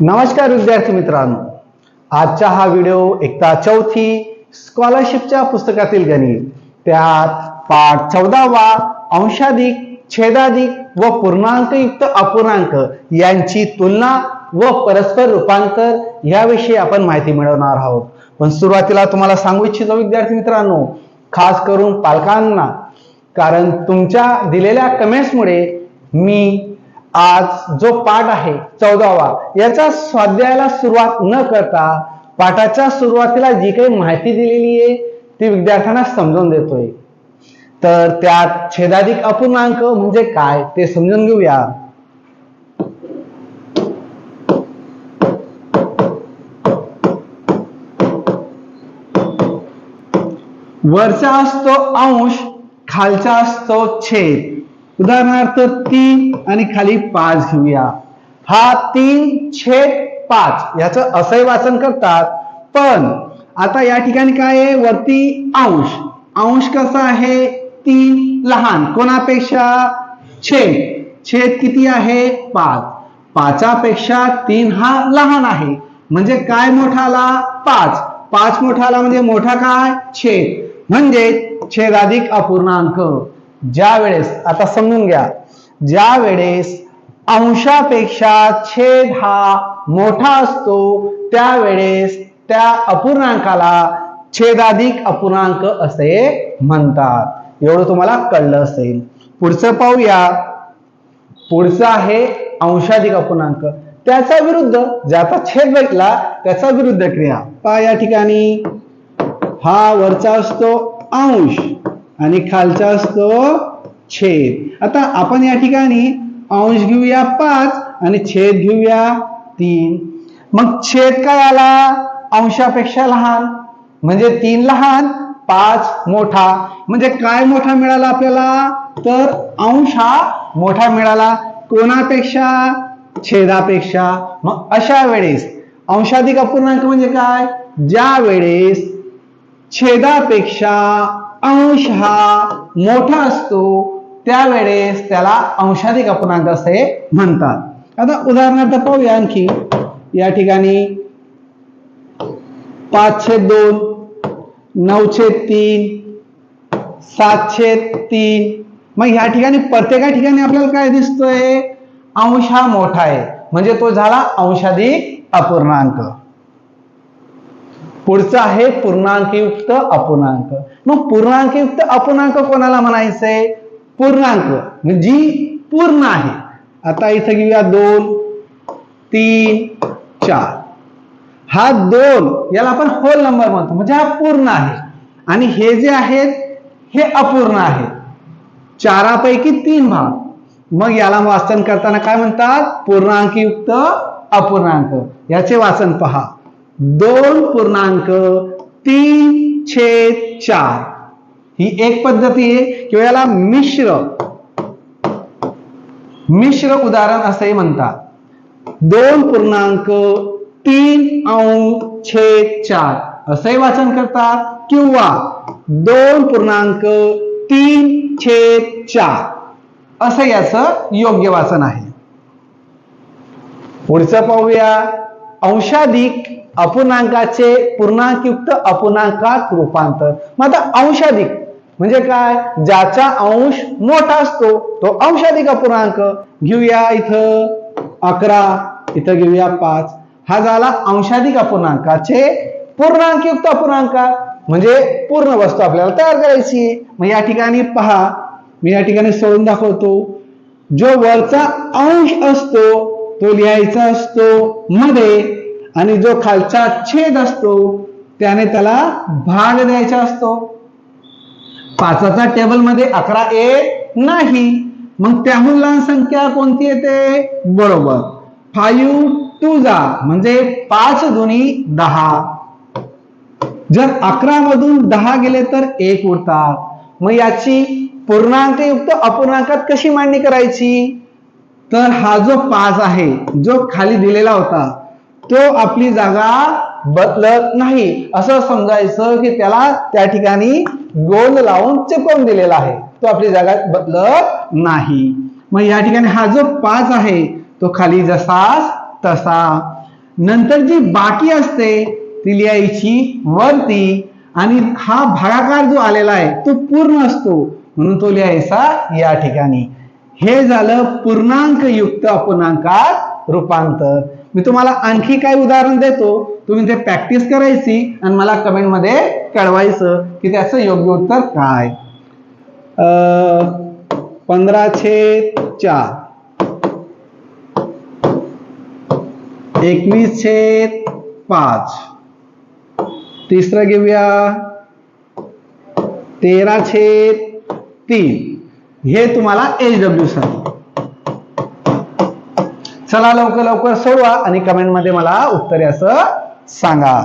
नमस्कार विद्यार्थी मित्रांनो. आजचा हा व्हिडिओ एकता चौथी स्कॉलरशिपच्या पुस्तकातील गणित. त्यात पाठ चौदावा अंशाधिक छेदाधिक व पूर्णांकयुक्त अपूर्णांक यांची तुलना व परस्पर रूपांतर याविषयी आपण माहिती मिळवणार आहोत. पण सुरुवातीला तुम्हाला सांगू इच्छितो विद्यार्थी मित्रांनो खास करून पालकांना. कारण तुमच्या दिलेल्या कमेंट्समुळे मी आज जो पाठ आहे चौदावा याचा स्वाध्यायाला सुरुवात न करता पाठाच्या सुरुवातीला जी काही माहिती दिलेली आहे ती विद्यार्थ्यांना समजून देतोय. तर त्यात छेदाधिक अपूर्णांक म्हणजे काय ते समजून घेऊया. वरचा असतो अंश खालचा असतो छेद. उदाहरणार्थ तीन आणि खाली पाच घेऊया. हा तीन छेद पाच. याचं असंही वाचन करतात. पण आता या ठिकाणी काय आहे? वरती अंश. अंश कसा आहे? तीन लहान. कोणापेक्षा? छेद. छेद किती आहे? पाच. पाचापेक्षा तीन हा लहान आहे. म्हणजे काय मोठा आला पाच. पाच मोठा आला म्हणजे मोठा काय? छेद. म्हणजे छेदाधिक अपूर्णांक. ज्या वेळेस आता समजून घ्या ज्या वेळेस अंशापेक्षा छेद हा मोठा असतो त्यावेळेस त्या अपूर्णांकाला छेदाधिक अपूर्णांक असे म्हणतात. एवढं तुम्हाला कळलं असेल. पुढचं पाहूया. पुढचं आहे अंशाधिक अपूर्णांक. त्याचा विरुद्ध ज्याचा छेद भेटला त्याचा विरुद्ध क्रिया. पहा या ठिकाणी. हा वरचा असतो अंश. आणि खालचा असतो छेद. आता आपण या ठिकाणी अंश घेऊया पाच आणि छेद घेऊया तीन. मग छेद काय आला? अंशापेक्षा लहान. म्हणजे तीन लहान पाच मोठा. म्हणजे काय मोठा मिळाला आपल्याला? तर अंश हा मोठा मिळाला. कोणापेक्षा? छेदापेक्षा. मग अशा वेळेस अंशाधिक अपूर्णांक म्हणजे काय? ज्या वेळेस छेदापेक्षा अंश हा मोठा असतो त्यावेळेस त्याला अंशाधिक अपूर्णांक असे म्हणतात. आता उदाहरणार्थ पाहूया आणखी. या ठिकाणी पाचशे दोन नऊशे तीन सातशे तीन. मग ह्या ठिकाणी प्रत्येका ठिकाणी आपल्याला काय दिसतोय? अंश हा मोठा आहे. म्हणजे तो झाला अंशाधिक अपूर्णांक. पुढचं आहे पूर्णांकयुक्त अपूर्णांक. मग पूर्णांकयुक्त अपूर्णांक कोणाला म्हणायचंय? पूर्णांक. म्हणजे जी पूर्ण आहे. आता इथं घेऊया दोन तीन चार. हा दोन याला आपण होल नंबर म्हणतो. म्हणजे हा पूर्ण आहे. आणि हे जे आहेत हे अपूर्ण आहेत. चारापैकी तीन भाग. मग याला वाचन करताना काय म्हणतात? पूर्णांकयुक्त अपूर्णांक. याचे वाचन पहा. दोन पूर्णांक तीन छेद चार. ही एक पद्धती आहे किंवा याला मिश्र मिश्र उदाहरण असे म्हणतात. दोन पूर्णांक तीन अंश छेद चार. असंही वाचन करतात किंवा दोन पूर्णांक तीन छेद चार. असं याचं योग्य वाचन आहे. पुढचं पाहूया. अंशाधिक अपूर्णांकाचे पूर्णांकयुक्त अपूर्णांकात रूपांतर. मग आता अंशाधिक म्हणजे काय? ज्याचा अंश मोठा असतो तो अंशाधिक अपूर्णांक. घेऊया इथं अकरा इथं घेऊया पाच. हा झाला अंशाधिक अपूर्णांकाचे पूर्णांकयुक्त अपूर्णांक. म्हणजे पूर्ण वस्तू आपल्याला तयार करायची. मग या ठिकाणी पहा. मी या ठिकाणी सोडून दाखवतो. जो वरचा अंश असतो तो लिहायचा असतो मध्ये आणि जो खालचा छेद असतो त्याने त्याला भाग द्यायचा असतो. पाचाचा टेबलमध्ये अकरा ए नाही. मग त्याहून लहान संख्या कोणती येते? बरोबर. फाईव्ह टू जा. म्हणजे पाच दोन्ही दहा. जर अकरा मधून दहा गेले तर एक उरतात. मग याची पूर्णांकयुक्त अपूर्णांकात कशी मांडणी करायची? तर हा जो पाच आहे जो खाली दिलेला होता तो आपली जागा बदलत नाही. असं समजायचं की त्याला त्या ठिकाणी गोल लावून चिपवून दिलेला आहे. तो आपली जागा बदलत नाही. मग या ठिकाणी हा जो पाच आहे तो खाली जसाच तसा. नंतर जी बाकी असते ती लिहायची वरती आणि हा भागाकार जो आलेला आहे तो पूर्ण असतो. म्हणून तो लिहायचा या ठिकाणी. हे झालं पूर्णांक युक्त अपूर्णांकात रूपांतर. मी तुम्हाला आणखी काही उदाहरण देतो. तुम्ही ते प्रॅक्टिस करायची आणि मला कमेंटमध्ये कळवायचं की त्याचं योग्य उत्तर काय. पंधरा छेद चार. एकवीस छेद पाच. तिसरं घेऊया. तेरा छेद तीन. हे तुम्हाला एच डब्ल्यू साठी चला लवकर लवकर सोडवा आणि कमेंटमध्ये मला उत्तर असं सांगा.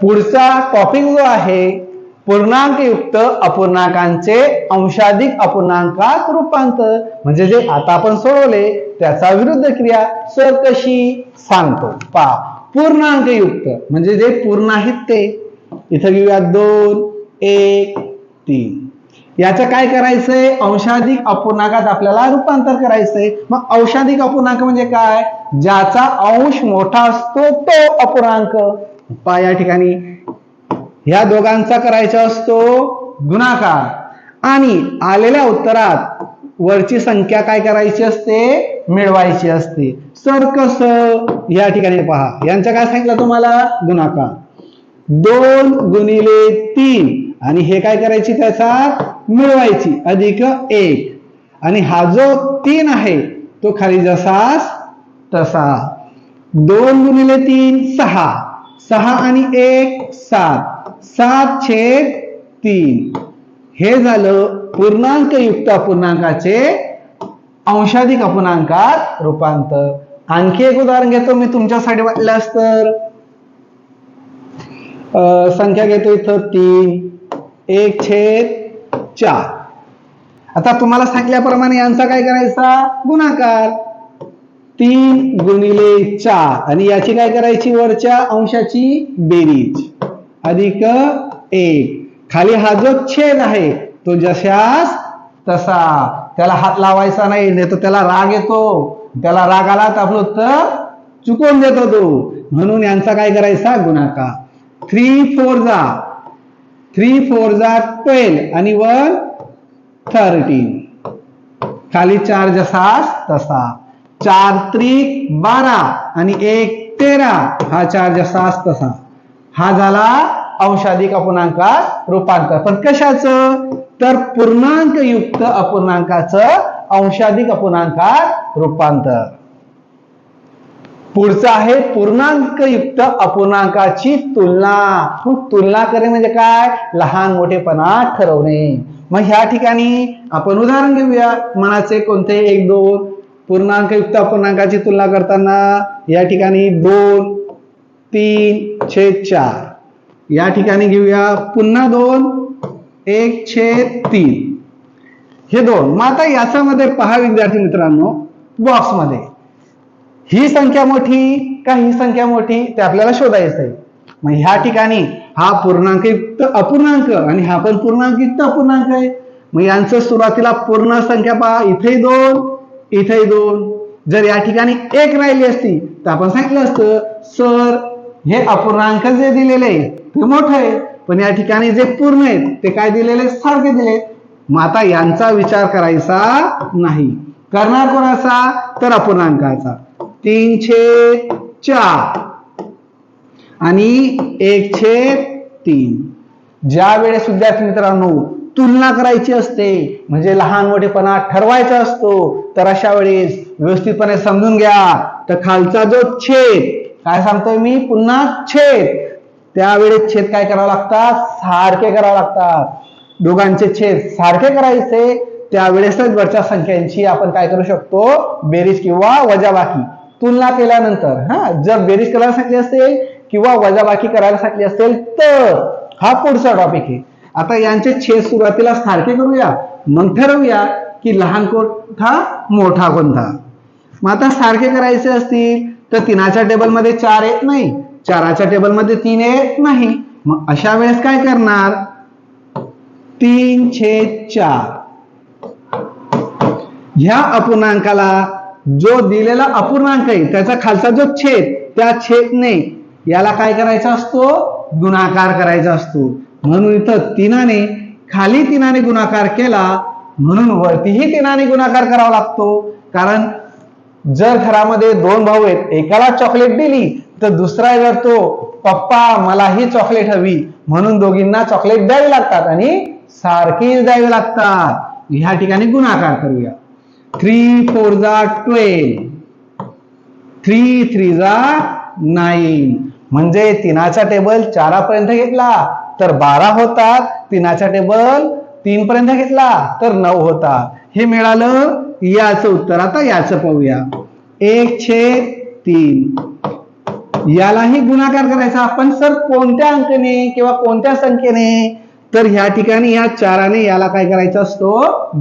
पुढचा टॉपिक जो आहे पूर्णांकयुक्त अपूर्णांकांचे अंशाधिक अपूर्णांकात रूपांतर. म्हणजे जे आता आपण सोडवले त्याचा विरुद्ध क्रिया सर कशी सांगतो. पा पूर्णांकयुक्त म्हणजे जे पूर्ण आहेत ते. इथं घेऊया दोन एक तीन. याचं काय करायचंय? अंशाधिक अपूर्णांकात आपल्याला रूपांतर करायचंय. मग अंशाधिक अपूर्णांक म्हणजे काय? ज्याचा अंश मोठा असतो तो अपूर्णांक. पा या ठिकाणी. ह्या दोघांचा करायचा असतो गुणाकार. आणि आलेल्या उत्तरात वरची संख्या काय करायची असते? मिळवायची असते. सर कस या ठिकाणी पहा. यांचं काय सांगितलं तुम्हाला? गुणाकार. दोन गुणिले तीन. आणि हे काय करायची त्याचा? मिळवायची. अधिक एक. आणि हा जो तीन आहे तो खाली जसास तसा. दोन गुणिले तीन सहा. सहा आणि एक सात. सात छेद तीन. हे झालं पूर्णांक युक्त अपूर्णांकाचे अंशाधिक अपूर्णांकात रूपांतर. आणखी एक उदाहरण घेतो मी तुमच्यासाठी वाटल्यास तर. अं, संख्या घेतो इथं तीन. एक छेद चार. आता तुम्हाला सांगितल्याप्रमाणे यांचा काय करायचा? गुणाकार. तीन गुणिले चार. आणि याची काय करायची वरच्या अंशाची बेरीज? अधिक एक. खाली हा जो छेद आहे तो जशास तसा. त्याला हात लावायचा नाही नाही तर त्याला राग येतो. त्याला राग आला तर आपलं उत्तर चुकवून देतो तो. म्हणून यांचा काय करायचा? गुणाकार. थ्री फोर जा. थ्री फोर जा ट्वेल्व आणि वन थर्टीन खाली चार जसास तसा. चार त्रिक बारा आणि एक तेरा. हा चार जसास तसा. हा झाला अंशाधिक अपूर्णांकात रूपांतर. पण कशाचं? तर पूर्णांकयुक्त अपूर्णांकाचं अंशाधिक अपूर्णांकात रूपांतर. पुढचं आहे पूर्णांकयुक्त अपूर्णांकाची तुलना. तुलना करणे म्हणजे काय? लहान मोठेपणा ठरवणे. मग ह्या ठिकाणी आपण उदाहरण घेऊया. मनाचे कोणते? एक दोन. पूर्णांकयुक्त अपूर्णांकाची तुलना करताना या ठिकाणी दोन तीन छेद चार. या ठिकाणी घेऊया. पुन्हा दोन. एक छेद तीन. हे दोन. मग आता याच्यामध्ये पहा विद्यार्थी मित्रांनो बॉक्समध्ये ही संख्या मोठी का ही संख्या मोठी ते आपल्याला शोधायचं आहे मग ह्या ठिकाणी हा पूर्णांकयुक्त अपूर्णांक आणि हा पण पूर्णांकयुक्त अपूर्णांक आहे. मग यांचं सुरुवातीला पूर्ण संख्या पहा. इथेही दोन इथेही दोन. जर या ठिकाणी एक राहिली असती तर आपण सांगितलं असतं सर हे अपूर्णांक जे दिलेले आहे ते मोठं आहे. पण या ठिकाणी जे पूर्ण आहेत ते काय दिलेले सारखे दिले मग आता यांचा विचार करायचा नाही. करणार कोणाचा? तर अपूर्णांकाचा. तीन छेद चार. आणि एक छेद तीन. ज्या वेळेस विद्यार्थी मित्रांनो तुलना करायची असते म्हणजे लहान मोठेपणा ठरवायचा असतो तर अशा वेळेस व्यवस्थितपणे समजून घ्या. तर खालचा जो छेद काय सांगतोय मी? पुन्हा छेद. त्यावेळेस छेद काय करावं लागतात? सारखे करावं लागतात. दोघांचे छेद सारखे करायचे त्यावेळेसच वरच्या संख्यांची आपण काय करू शकतो? बेरीज किंवा वजाबाकी. तुलना केल्यानंतर हा जर बेरीज करायला सांगली असेल किंवा वजाबाकी करायला सांगली असेल तर हा पुढचा टॉपिक आहे. आता यांचे छेद सुरुवातीला सारखे करूया. मग ठरवूया की लहान कोणता मोठा कोणता. मग आता सारखे करायचे असतील तर तिनाच्या टेबलमध्ये चार येत नाही. चाराच्या टेबलमध्ये तीन येत नाही. मग अशा वेळेस काय करणार? तीन छेद चार. ह्या अपूर्णांकाला जो दिलेला अपूर्णांक आहे त्याचा खालचा जो छेद त्या छेदने याला काय करायचा असतो? गुणाकार करायचा असतो. म्हणून इथं तिनाने खाली तिनाने गुणाकार केला म्हणून वरतीही तिनाने गुणाकार करावा लागतो. कारण जर घरामध्ये दोन भाऊ आहेत एकाला चॉकलेट दिली तर दुसरा जर तो पप्पा मला ही चॉकलेट हवी. म्हणून दोघींना चॉकलेट द्यावी लागतात आणि सारखीच द्यावी लागतात. ह्या ठिकाणी गुणाकार करूया. थ्री फोर जा ट्वेल्व. थ्री थ्री जा नाईन. म्हणजे तिनाचा टेबल चारापर्यंत घेतला तर बारा होतात. तिनाचा टेबल तीन पर्यंत घेतला तर नऊ होता हे मिळालं याचं उत्तर. आता याचं पाहूया. एक छेद तीन. यालाही गुणाकार करायचा. आपण सर कोणत्या अंकने किंवा कोणत्या संख्येने तर ह्या ठिकाणी या चाराने याला काय करायचा असतो?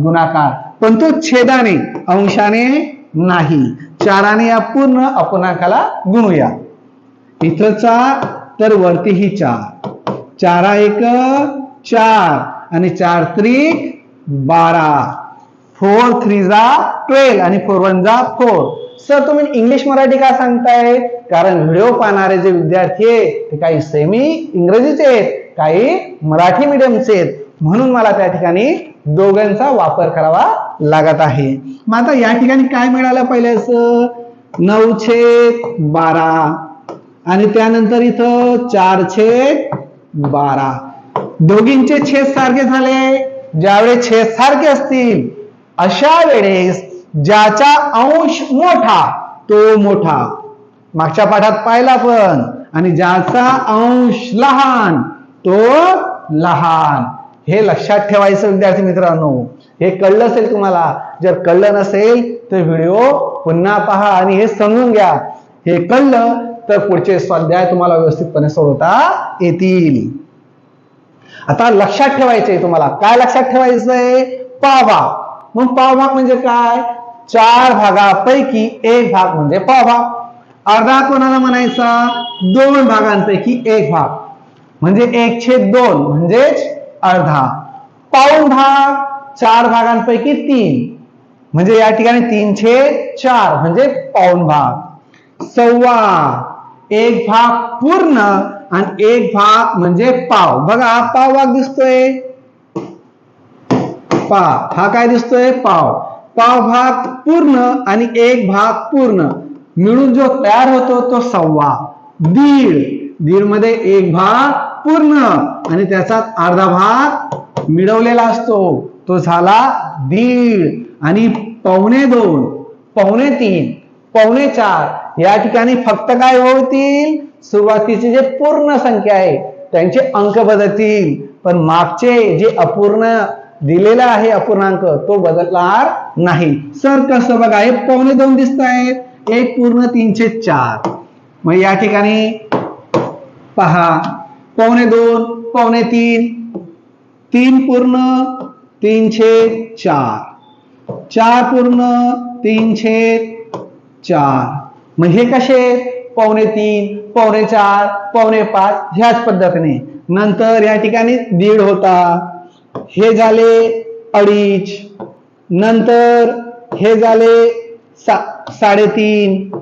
गुणाकार. पण तो छेदाने अंशाने नाही. चाराने या पूर्ण अपूर्णांकाला गुणूया. इथं चार तर वरतीही चार. चारा एक चार. आणि चार त्रिक बारा. फोर थ्री जा ट्वेल्व आणि फोर वन जा फोर सर तुम्ही इंग्लिश मराठी का सांगताय? कारण व्हिडिओ पाहणारे जे विद्यार्थी आहेत ते काही सेमी इंग्रजीचे आहेत काही मराठी मीडियमचे आहेत. म्हणून मला त्या ठिकाणी दोघांचा वापर करावा लागत आहे. मग आता या ठिकाणी काय मिळालं पहिल्याच? नऊ छेद बारा. आणि त्यानंतर इथं चार छेद बारा. दोघींचे छेद सारखे झाले. ज्यावेळेस छेद सारखे असतील अशा वेळेस ज्याचा अंश मोठा तो मोठा. मागच्या पाठात पाहिला पण आणि ज्याचा अंश लहान तो लहान. हे लक्षात ठेवायचं विद्यार्थी मित्रांनो. हे कळलं असेल तुम्हाला? जर कळलं नसेल तर व्हिडिओ पुन्हा पहा आणि हे समजून घ्या. हे कळलं तर पुढचे स्वाध्याय तुम्हाला व्यवस्थितपणे सोडवता येतील. आता लक्षात ठेवायचंय तुम्हाला. काय लक्षात ठेवायचंय? पावभाग. मग पावभाग म्हणजे काय? चार भागापैकी एक भाग म्हणजे पावभाग. अर्धा कोणाला म्हणायचा? दोन भागांपैकी एक भाग. म्हणजे एक छेद दोन म्हणजेच अर्धा. पाऊण भाग चार भागांपैकी तीन. म्हणजे या ठिकाणी तीन चार. म्हणजे पाऊण भाग. सव्वा. एक भाग पूर्ण आणि एक भाग म्हणजे पाव. बघा हा पाव भाग दिसतोय. पा हा काय दिसतोय? पाव. पाव भाग पूर्ण आणि एक भाग पूर्ण. मिळून जो तयार होतो तो सव्वा. दीड. दीडमध्ये एक भाग पूर्ण. आणि त्याचा अर्धा भाग मिळवलेला असतो. तो झाला दीड. आणि पावणे दोन पावणे तीन पावणे चार या ठिकाणी फक्त काय होतील? सुरुवातीची जे पूर्ण संख्या आहे त्यांचे अंक बदलतील. पण मागचे जे अपूर्ण दिलेला आहे अपूर्णांक तो बदलणार नाही. सर कसं बघा हे पावणे दोन दिसत आहेत एक पूर्ण तीनशे चार. मग या ठिकाणी पहा. पावणे दोन पावणे तीन. तीन पूर्ण तीनशे चार. चार पूर्ण तीनशे चार. मग हे कसे पावणे तीन पावणे चार पावणे पाच ह्याच पद्धतीने. नंतर या ठिकाणी दीड होता. हे झाले अडीच. नंतर हे झाले सा साडेतीन.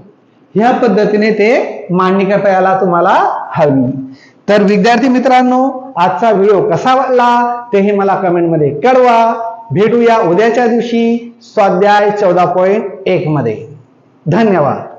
ह्या पद्धतीने ते मांडणी करता यायला तुम्हाला हवी. तर विद्यार्थी मित्रांनो आजचा व्हिडिओ कसा वाटला तेही मला कमेंटमध्ये कळवा. भेटूया उद्याच्या दिवशी स्वाध्याय चौदा पॉईंट एक मध्ये. धन्यवाद.